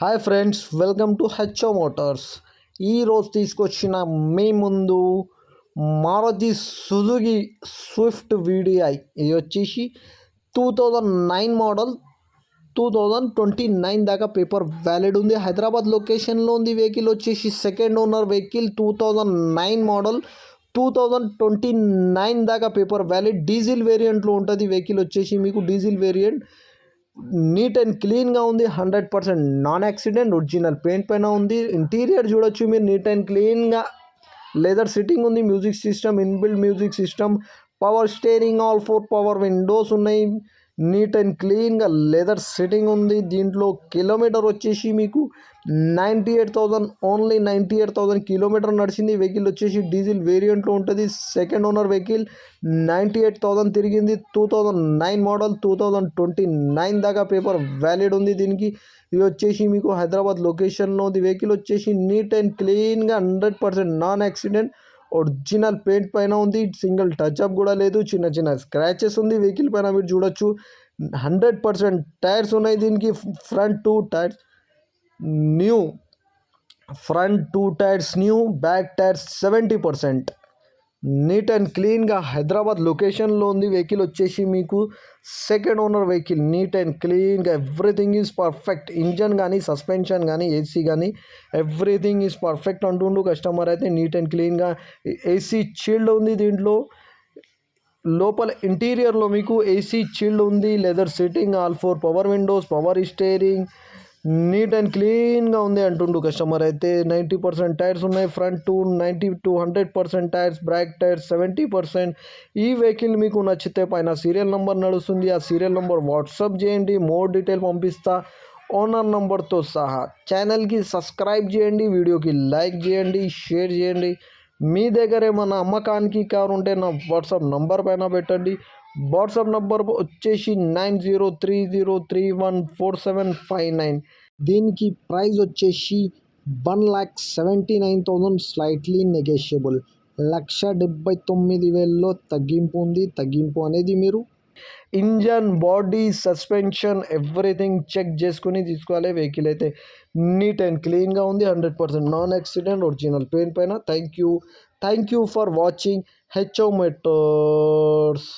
Hi friends welcome to HO motors. ఈరోజు తీసుకొచ్చిన మీ ముందు మారుతి సుజుకి స్విఫ్ట్ వీడిఐ. ఇది వచ్చేసి two thousand nine model two thousand twenty nine దాకా పేపర్ వ్యాలిడ్ ఉంది. హైదరాబాద్ లొకేషన్లో ఉంది వెహికల్ వచ్చేసి second owner vehicle two thousand nine model two thousand twenty nine దాకా పేపర్ వ్యాలిడ్. డీజిల్ వేరియంట్లో ఉంటుంది వెహికల్ వచ్చేసి మీకు డీజిల్ వేరియంట్ నీట్ అండ్ క్లీన్గా ఉంది hundred percent non accident original paint పైన ఉంది. ఇంటీరియర్ చూడొచ్చు మీరు నీట్ అండ్ క్లీన్గా. లెదర్ సిట్టింగ్ ఉంది music system inbuilt music system power steering all four power windows ఉన్నాయి. నీట్ అండ్ క్లీన్గా లెదర్ సిట్టింగ్ ఉంది. దీంట్లో కిలోమీటర్ వచ్చేసి మీకు ninety eight thousand only ninety eight thousand kilometre నడిచింది. వెహికల్ వచ్చేసి డీజిల్ వేరియంట్లో ఉంటుంది. Second owner vehicle ninety eight thousand తిరిగింది. Two thousand nine model two thousand twenty nine దాకా పేపర్ వ్యాలిడ్ ఉంది దీనికి. ఇది వచ్చేసి మీకు హైదరాబాద్ లొకేషన్లో ఉంది. వెహికల్ వచ్చేసి నీట్ అండ్ క్లీన్గా hundred percent non accident. Original paint పైన ఉంది సింగిల్ టచ్ అప్ కూడా లేదు చిన్న చిన్న స్క్రాచెస్ ఉంది వెహికల్ పైన మీరు చూడొచ్చు. హండ్రెడ్ పర్సెంట్ టైర్స్ ఉన్నాయి దీనికి front two tyres new front two tyres new back tyres seventy percent neat and క్లీన్గా హైదరాబాద్ లొకేషన్లో ఉంది. వెహికల్ వచ్చేసి మీకు second owner vehicle. Neat and క్లీన్గా ఎవ్రీథింగ్ ఈజ్ పర్ఫెక్ట్. ఇంజన్ కానీ సస్పెన్షన్ కానీ ఏసీ కానీ ఎవ్రీథింగ్ ఈజ్ పర్ఫెక్ట్ అంటుండు కస్టమర్ అయితే. నీట్ అండ్ క్లీన్గా ఏసీ చీల్డ్ ఉంది దీంట్లో. లోపల ఇంటీరియర్లో మీకు ఏసీ చిల్డ్ ఉంది. Leather sitting all four power windows power steering neat and క్లీన్గా ఉంది అంటుండు కస్టమర్ అయితే నైంటీ పర్సెంట్ టైర్స్ ఉన్నాయి. Front two ninety to hundred percent tyres back tyres seventy percent ఈ వెహికల్ మీకు నచ్చితే పైన సీరియల్ నెంబర్ నడుస్తుంది. ఆ సీరియల్ నెంబర్ వాట్సాప్ చేయండి. మోర్ డీటెయిల్ పంపిస్తా. ఓనర్ నెంబర్తో సహా ఛానల్కి సబ్స్క్రైబ్ చేయండి. వీడియోకి లైక్ చేయండి. షేర్ చేయండి. మీ దగ్గర ఏమన్నా అమ్మకానికి కారు ఉంటే నా వాట్సాప్ నంబర్ పైన పెట్టండి. వాట్సాప్ నంబర్ వచ్చేసి nine zero three zero three one four seven five nine. దీనికి ప్రైస్ వచ్చేసి one lakh seventy nine thousand slightly negotiable. లక్ష డెబ్బై తొమ్మిది వేలలో తగ్గింపు ఉంది. తగ్గింపు అనేది మీరు engine body suspension everything check చేసుకుని తీసుకోవాలి. వెహికల్ అయితే నీట్ అండ్ క్లీన్గా ఉంది. Hundred percent non accident original paint పైన. Thank you. Thank you for watching HO motors.